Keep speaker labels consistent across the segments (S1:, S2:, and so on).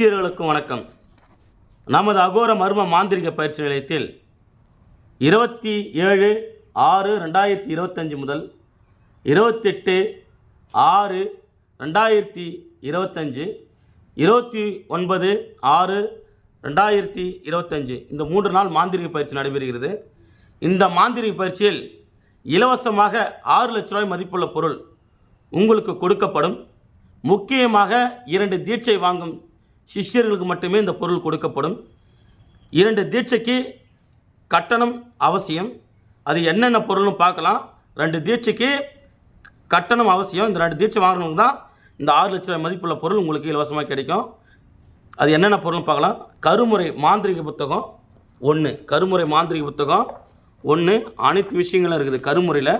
S1: சிஷியர்களுக்கும் வணக்கம். நமது அகோர மர்ம மாந்திரிக பயிற்சி நிலையத்தில் இருபத்தி ஏழு ஆறு ரெண்டாயிரத்தி இருபத்தஞ்சி முதல் இருபத்தெட்டு ஆறு ரெண்டாயிரத்தி இருபத்தஞ்சு இருபத்தி ஒன்பது ஆறு ரெண்டாயிரத்தி இருபத்தஞ்சு. இந்த மூன்று நாள் மாந்திரிக பயிற்சி நடைபெறுகிறது. இந்த மாந்திரிக பயிற்சியில் இலவசமாக ஆறு லட்ச ரூபாய் மதிப்புள்ள பொருள் உங்களுக்கு கொடுக்கப்படும். முக்கியமாக இரண்டு தீட்சை வாங்கும் சிஷ்யர்களுக்கு மட்டுமே இந்த பொருள் கொடுக்கப்படும். இரண்டு தீட்சைக்கு கட்டணம் அவசியம். அது என்னென்ன பொருள்னு பார்க்கலாம். ரெண்டு தீட்சைக்கு கட்டணம் அவசியம். இந்த ரெண்டு தீட்சை வாங்கணும் தான் இந்த ஆறு லட்ச ரூபாய் மதிப்புள்ள பொருள் உங்களுக்கு இலவசமாக கிடைக்கும். அது என்னென்ன பொருள்னு பார்க்கலாம். கருமுறை மாந்திரிக புத்தகம் ஒன்று கருமுறை மாந்திரிக புத்தகம் ஒன்று அனைத்து விஷயங்களும் இருக்குது கருமுறையில்.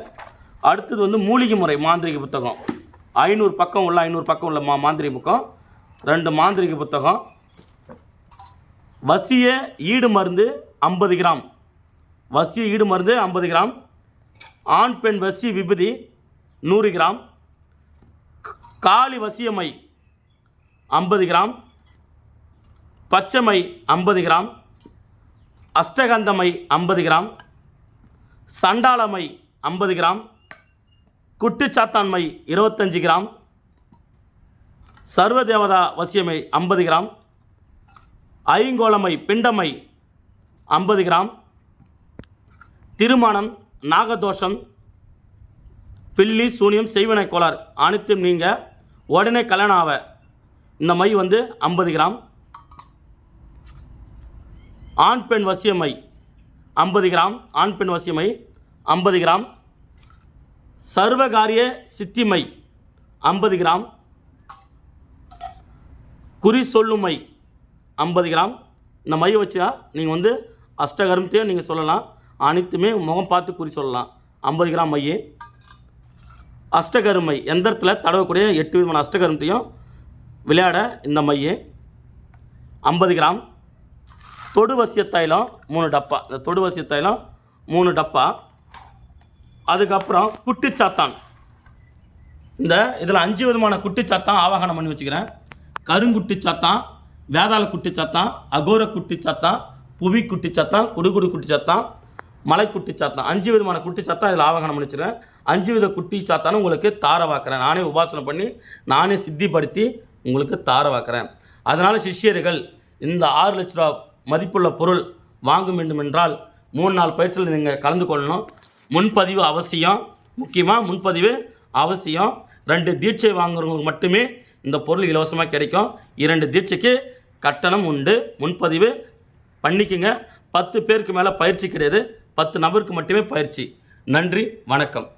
S1: அடுத்தது வந்து மூலிகை முறை மாந்திரிக புத்தகம். ஐநூறு பக்கம் உள்ள ஐநூறு பக்கம் உள்ள மா மாந்திரிக புத்தகம் ரெண்டு மாந்திரிக புத்தகம். வசிய ஈடு மருந்து ஐம்பது கிராம். வசிய ஈடு மருந்து ஐம்பது கிராம். ஆண் பெண் வசி விபதி நூறு கிராம். காளி வசியமை ஐம்பது கிராம். பச்சைமை ஐம்பது கிராம். அஷ்டகந்தமை ஐம்பது கிராம். சண்டாளமை ஐம்பது கிராம். குட்டுச்சாத்தான்மை இருபத்தஞ்சி கிராம். சர்வதேவதா வசியமை ஐம்பது கிராம். ஐங்கோளமை பிண்டமை ஐம்பது கிராம். திருமணம் நாகதோஷம் பில்லி சூனியம் செய்வினை கோளார் அனைத்தும் நீங்கள் உடனே கல்யாணம் ஆவ. இந்த மை வந்து ஐம்பது கிராம். ஆண் பெண் வசியமை ஐம்பது கிராம். ஆண் பெண் வசியமை ஐம்பது கிராம். சர்வகாரிய சித்திமை ஐம்பது கிராம். குறி சொல்லும் மை ஐம்பது கிராம். இந்த மை வச்சா நீங்கள் வந்து அஷ்டகருமத்தையும் நீங்கள் சொல்லலாம். அனைத்துமே முகம் பார்த்து குறி சொல்லலாம். ஐம்பது கிராம் மை அஷ்டகருமை எந்திரத்தில் தடவக்கூடிய எட்டு விதமான அஷ்டகருமத்தையும் விளையாட இந்த மை ஐம்பது கிராம். தொடுவசிய தைலம் மூணு டப்பா. இந்த தொடுவசிய தைலம் மூணு டப்பா. அதுக்கப்புறம் குட்டிச்சாத்தான் இந்த இதில் அஞ்சு விதமான குட்டிச்சாத்தான் ஆவாகனம் பண்ணி வச்சுக்கிறேன். கருங்குட்டி சாத்தான் வேதாள குட்டி சாத்தான் அகோர குட்டி சாத்தான் புவி குட்டி சாத்தான் குடுகுடு குட்டி சாத்தான் மலை குட்டி சாத்தான் அஞ்சு விதமான குட்டி சாத்தான் இதில் ஆவாகனம் பண்ணி அஞ்சு வித குட்டி சாத்தானும் உங்களுக்கு தார வாக்குறேன். நானே உபாசனை பண்ணி நானே சித்திப்படுத்தி உங்களுக்கு தார வாக்குறேன். அதனால் சிஷ்யர்கள் இந்த ஆறு லட்ச ரூபா மதிப்புள்ள பொருள் வாங்க வேண்டும் என்றால் மூணு நாள் பயிற்சியில் நீங்கள் கலந்து கொள்ளணும். முன்பதிவு அவசியம். முக்கியமாக முன்பதிவு அவசியம். ரெண்டு தீட்சை வாங்குறவங்களுக்கு மட்டுமே இந்த பொருள் இலவசமாக கிடைக்கும். இரண்டு தீட்சைக்கு கட்டணம் உண்டு. முன்பதிவு பண்ணிக்கங்க. பத்து பேருக்கு மேலே பயிற்சி கிடையாது. பத்து நபருக்கு மட்டுமே பயிற்சி. நன்றி. வணக்கம்.